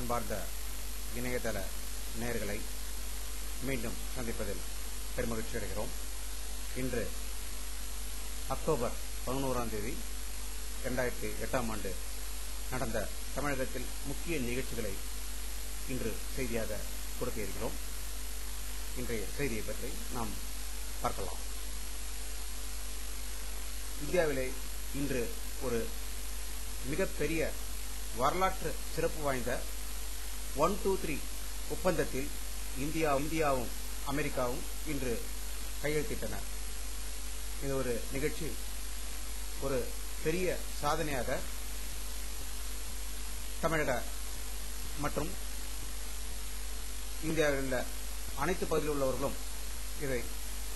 அன்பார்ந்த இணையதள நேர்களை மீண்டும் சந்திப்பதில் பெருமகிழ்ச்சி அடைகிறோம். இன்று அக்டோபர் பதினோராம் தேதி இரண்டாயிரத்தி எட்டாம் ஆண்டு நடந்த தமிழகத்தில் முக்கிய நிகழ்ச்சிகளை இன்று செய்தியாக கொடுக்க இருக்கிறோம். இன்றைய செய்தியை பற்றி நாம் பார்க்கலாம். இந்தியாவிலே இன்று ஒரு மிகப்பெரிய வரலாற்று சிறப்பு வாய்ந்த ஒன் டூ த்ரீ ஒப்பந்தத்தில் இந்தியா இந்தியாவும் அமெரிக்காவும் இன்று கையெழுத்திட்டன. இது ஒரு நிகழ்ச்சி ஒரு பெரிய சாதனையாக தமிழக மற்றும் இந்தியாவில் உள்ள அனைத்து பகுதியில் உள்ளவர்களும் இதை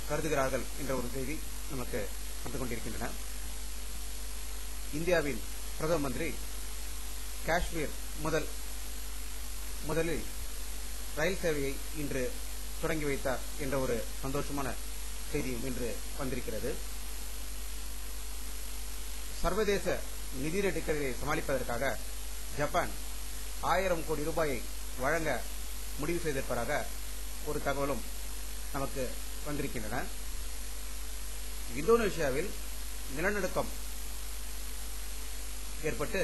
கருதுகிறார்கள் என்ற ஒரு செய்தி நமக்கு வந்து கொண்டிருக்கின்றன. இந்தியாவின் பிரதம மந்திரி காஷ்மீர் முதல் முதலில் ரயில் சேவையை இன்று தொடங்கி வைத்தார் என்ற ஒரு சந்தோஷமான செய்தியும் இன்று வந்திருக்கிறது. சர்வதேச நிதி நெருக்கடியை சமாளிப்பதற்காக ஜப்பான் ஆயிரம் கோடி ரூபாயை வழங்க முடிவு செய்திருப்பதாக ஒரு தகவலும் நமக்கு வந்திருக்கின்றன. இந்தோனேஷியாவில் நிலநடுக்கம் ஏற்பட்டு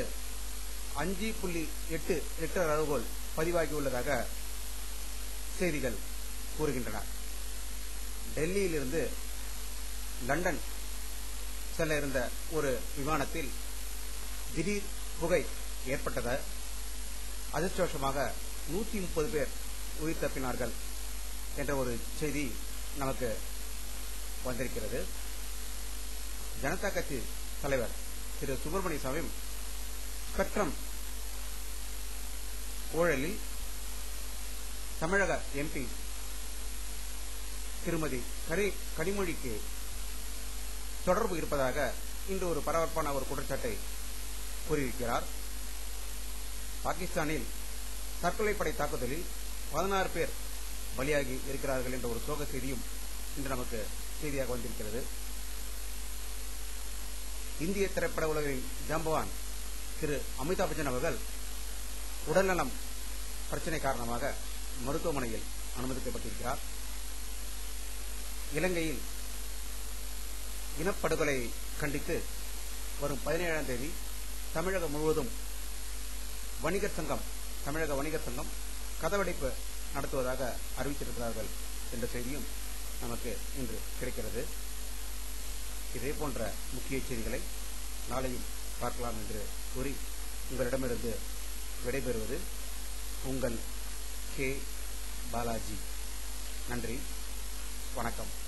அஞ்சு புள்ளி எட்டு லிட்டர் அளவுகோல் பதிவாகியுள்ளதாக செய்திகள் கூறுகின்றன. டெல்லியிலிருந்து லண்டன் செல்ல இருந்த ஒரு விமானத்தில் திடீர் புகை ஏற்பட்டது. அதிர்ஷ்டவசமாக நூத்தி முப்பது பேர் உயிர் தப்பினார்கள் என்ற ஒரு செய்தி நமக்கு வந்திருக்கிறது. ஜனதா கட்சி தலைவர் திரு சுப்பிரமணிய சாமி ஸ்பெக்ட்ரம். ஊழலில் தமிழக எம்பி திருமதி கரி கனிமொழிக்கு தொடர்பு இருப்பதாக இன்று ஒரு பரபரப்பான ஒரு குற்றச்சாட்டை கூறியிருக்கிறார். பாகிஸ்தானில் தற்கொலை படை தாக்குதலில் பதினாறு பேர் பலியாகி இருக்கிறார்கள் என்ற ஒரு சோக செய்தியும் இன்று நமக்கு செய்தியாக வந்திருக்கிறது. இந்திய திரைப்பட உலகின் ஜாம்பவான் திரு அமிதாப் பச்சன் அவர்கள் உடல்நலம் பிரச்சனை காரணமாக மருத்துவமனையில் அனுமதிக்கப்பட்டிருக்கிறார். இலங்கையில் இனப்படுகொலை கண்டித்து வரும் பதினேழாம் தேதி தமிழகம் முழுவதும் வணிகர் சங்கம் தமிழக வணிகர் சங்கம் கதவடைப்பு நடத்துவதாக அறிவித்திருக்கிறார்கள் என்ற செய்தியும் நமக்கு இன்று கிடைக்கிறது. இதே போன்ற முக்கிய செய்திகளை நாளையும் பார்க்கலாம் என்று கூறி உங்களிடமிருந்து விடைபெறுவது உங்கள் கே. பாலாஜி. நன்றி. வணக்கம்.